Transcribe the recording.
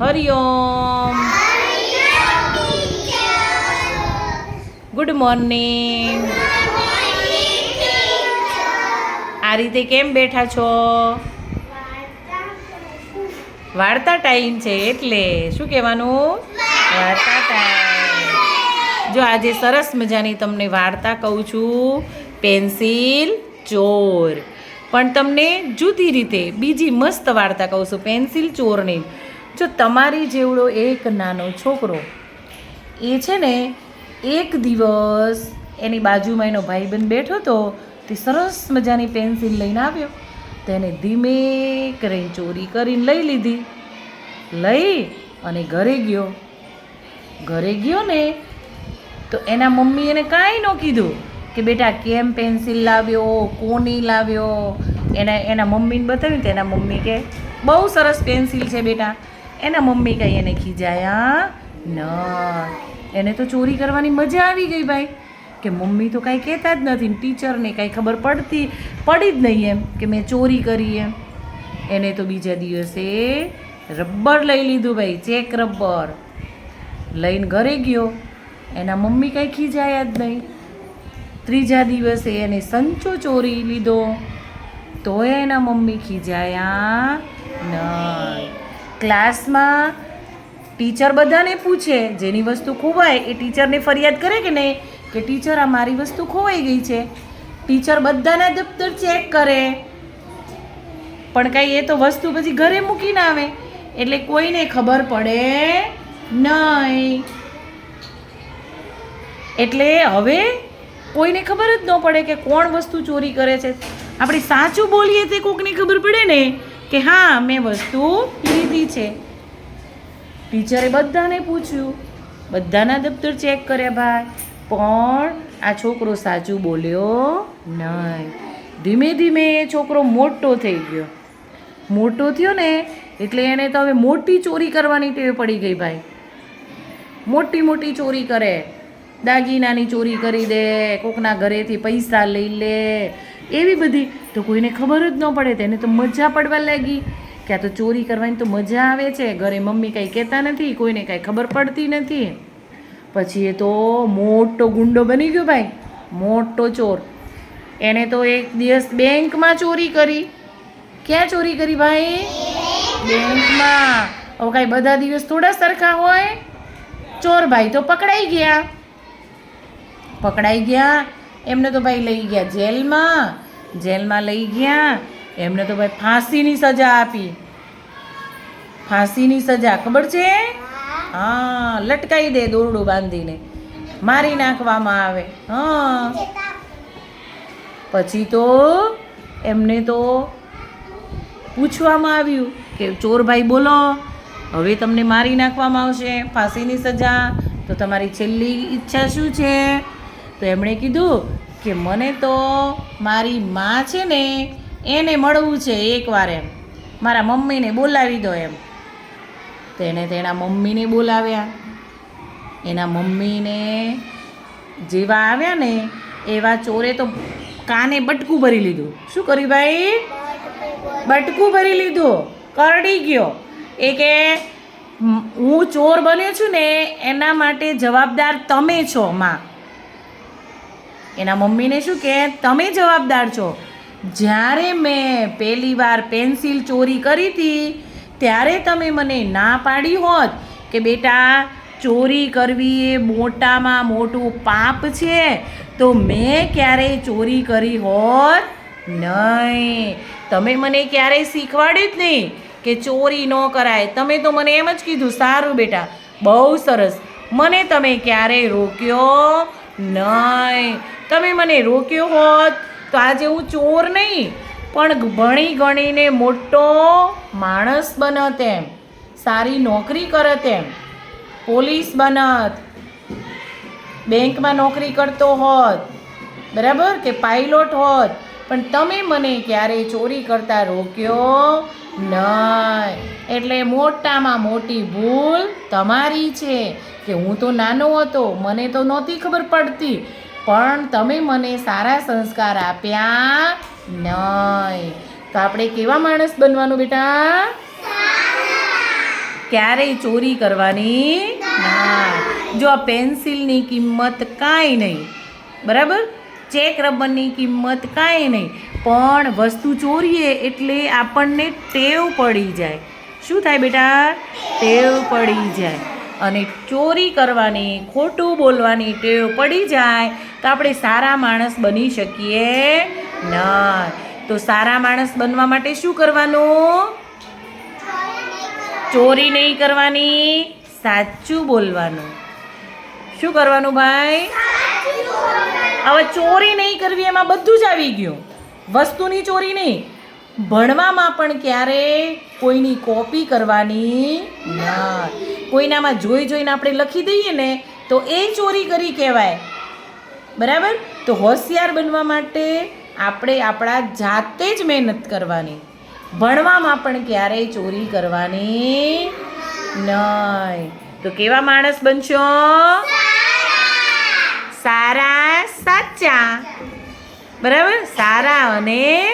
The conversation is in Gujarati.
હરિઓમ ગુડ મોર્નિંગ આ રીતે કેમ બેઠા છો? વાર્તા ટાઈમ છે એટલે શું કહેવાનું? વાર્તા ટાઈમ. જો આજે સરસ મજાની તમને વાર્તા કહું છું, પેન્સિલ, ચોર. પણ તમને જુદી રીતે બીજી મસ્ત વાર્તા કહું છું, પેન્સિલ ચોરની જો તમારી જેવડો એક નાનો છોકરો એ છે ને એક દિવસ એની બાજુમાં એનો ભાઈબંધ બેઠો હતો તે સરસ મજાની પેન્સિલ લઈને આવ્યો. તેને ધીમે કરીને ચોરી કરીને લઈ લીધી. લઈ અને ઘરે ગયો. ઘરે ગયો ને તો એના મમ્મી એને કાંઈ ન કીધું કે બેટા કેમ પેન્સિલ લાવ્યો, કોની લાવ્યો? એના એના મમ્મીને બતાવ્યું તો એના મમ્મી કે, બહુ સરસ પેન્સિલ છે બેટા. એના મમ્મી કંઈ એને ખીજાયા? ન. એને તો ચોરી કરવાની મજા આવી ગઈ ભાઈ. કે મમ્મી તો કાંઈ કહેતા જ નથી ટીચરને કાંઈ ખબર પડતી, પડી જ નહીં એમ કે મેં ચોરી કરી એમ. એને તો બીજા દિવસે રબર લઈ લીધું ભાઈ, ચેક રબર. લઈને ઘરે ગયો. એના મમ્મી કાંઈ ખીજાયા જ નહીં. ત્રીજા દિવસે એને સંચો ચોરી લીધો. તોય એના મમ્મી ખીજાયા નહીં ક્લાસમાં ટીચર બધાને પૂછે, જેની વસ્તુ ખોવાય એ ટીચરને ફરિયાદ કરે કે નહીં, કે ટીચર, આ મારી વસ્તુ ખોવાઈ ગઈ છે. ટીચર બધાના દફતર ચેક કરે. પણ કાંઈ એ તો વસ્તુ પછી ઘરે મૂકીને આવે. એટલે કોઈને ખબર પડે નહીં. એટલે હવે કોઈને ખબર જ ન પડે કે કોણ વસ્તુ ચોરી કરે છે. આપણે સાચું બોલીએ તે કોકને ખબર પડે ને કે હા, મેં વસ્તુ લીધી છે. ટીચરે બધાને પૂછ્યું. બધાના દફતર ચેક કર્યા ભાઈ. પણ આ છોકરો સાચું બોલ્યો નહીં. ધીમે ધીમે એ છોકરો મોટો થઈ ગયો. મોટો થયો ને એટલે એને તો હવે મોટી ચોરી કરવાની ટેવ પડી ગઈ ભાઈ. મોટી મોટી ચોરી કરે. દાગીનાની ચોરી કરી દે, કોકના ઘરેથી પૈસા લઈ લે. એવી બધી તો કોઈને ખબર જ ન પડે, તેને તો મજા પડવા લાગી. કે તો ચોરી કરવાની તો મજા આવે છે. ઘરે મમ્મી કાંઈ કહેતા નથી, કોઈને કાંઈ ખબર પડતી નથી. પછી એ તો મોટો ગુંડો બની ગયો ભાઈ, મોટો ચોર. એને તો એક દિવસ બેંકમાં ચોરી કરી. ક્યાં ચોરી કરી ભાઈ? બેંકમાં. હવે કાંઈ બધા દિવસ થોડા સરખા હોય? ચોર ભાઈ તો પકડાઈ ગયા. પકડાઈ ગયા. એમને તો ભાઈ લઈ ગયા જેલમાં. જેલમાં લઈ ગયા. એમને તો ભાઈ ફાંસીની સજા આપી. ફાંસીની સજા, ખબર છે? હા, લટકાઈ દે દોરડું બાંધીને. મારી નાખવામાં આવે. હા. પછી તો એમને તો પૂછવામાં આવ્યું કે ચોરભાઈ બોલો, હવે તમને મારી નાખવામાં આવશે ફાંસીની સજા. તો તમારી છેલ્લી ઈચ્છા શું છે? તો એમણે કીધું કે, મને તો મારી માં છે ને એને મળવું છે એકવાર એમ. મારા મમ્મીને બોલાવી દો એમ. તેણે તેના મમ્મીને બોલાવ્યા. એના મમ્મીને જેવા આવ્યા ને એવા ચોરે તો કાને બટકું ભરી લીધું. શું કર્યું ભાઈ? બટકું ભરી લીધું. કરડી ગયો. એ કે હું ચોર બન્યો છું ને એના માટે જવાબદાર તમે છો, માં. એના મમ્મીને શું કે, તમે જવાબદાર છો. જ્યારે મેં પહેલી વાર પેન્સિલ ચોરી કરી હતી, ત્યારે તમે મને ના પાડી હોત કે બેટા, ચોરી કરવી એ મોટામાં મોટું પાપ છે, તો મેં ક્યારેય ચોરી કરી હોત નહીં. તમે મને ક્યારેય શીખવાડ્યું જ નહીં કે ચોરી ન કરાય. તમે તો મને એમ જ કીધું, સારું બેટા, બહુ સરસ. મને તમે ક્યારેય રોક્યો નહીં. તમે મને રોક્યો હોત તો આજે હું ચોર નહીં, પણ ભણી ગણીને મોટો માણસ બનત એમ. સારી નોકરી કરત એમ. પોલીસ બનત. બેંકમાં નોકરી કરતો હોત. બરાબર? કે પાઇલોટ હોત. પણ તમે મને ક્યારેય ચોરી કરતા રોક્યો નહીં. એટલે મોટામાં મોટી ભૂલ તમારી છે. કે હું તો નાનો હતો. મને તો નહોતી ખબર પડતી. પણ તમે મને સારા સંસ્કાર આપ્યા નહીં. તો આપણે કેવા માણસ બનવાનું બેટા? ક્યારેય ચોરી કરવાની ના. જો આ પેન્સિલની કિંમત કાંઈ નહીં, બરાબર? ચેક રબરની કિંમત કાંઈ નહીં, પણ વસ્તુ ચોરીએ એટલે આપણને ટેવ પડી જાય. શું થાય બેટા? ટેવ પડી જાય. અને ચોરી કરવાની, ખોટું બોલવાની ટેવ પડી જાય તો આપણે સારા માણસ બની શકીએ નહીં તો સારા માણસ બનવા માટે શું કરવાનું? ચોરી નહીં કરવાની, સાચું બોલવાનું. શું કરવાનું ભાઈ? હવે ચોરી નહીં કરવી એમાં બધું જ આવી ગયું. વસ્તુની ચોરી નહીં. ભણવામાં પણ ક્યારે કોઈની કોપી કરવાની ના. કોઈનામાં જોઈ જોઈને આપણે લખી દઈએ ને, તો એ ચોરી કરી કહેવાય. બરાબર? તો હોશિયાર બનવા માટે આપણે આપણા જાતે જ મહેનત કરવાની. ભણવામાં પણ ક્યારેય ચોરી કરવાની નહીં. તો કેવા માણસ બનશો? સારા સાચા. બરાબર? સારા અને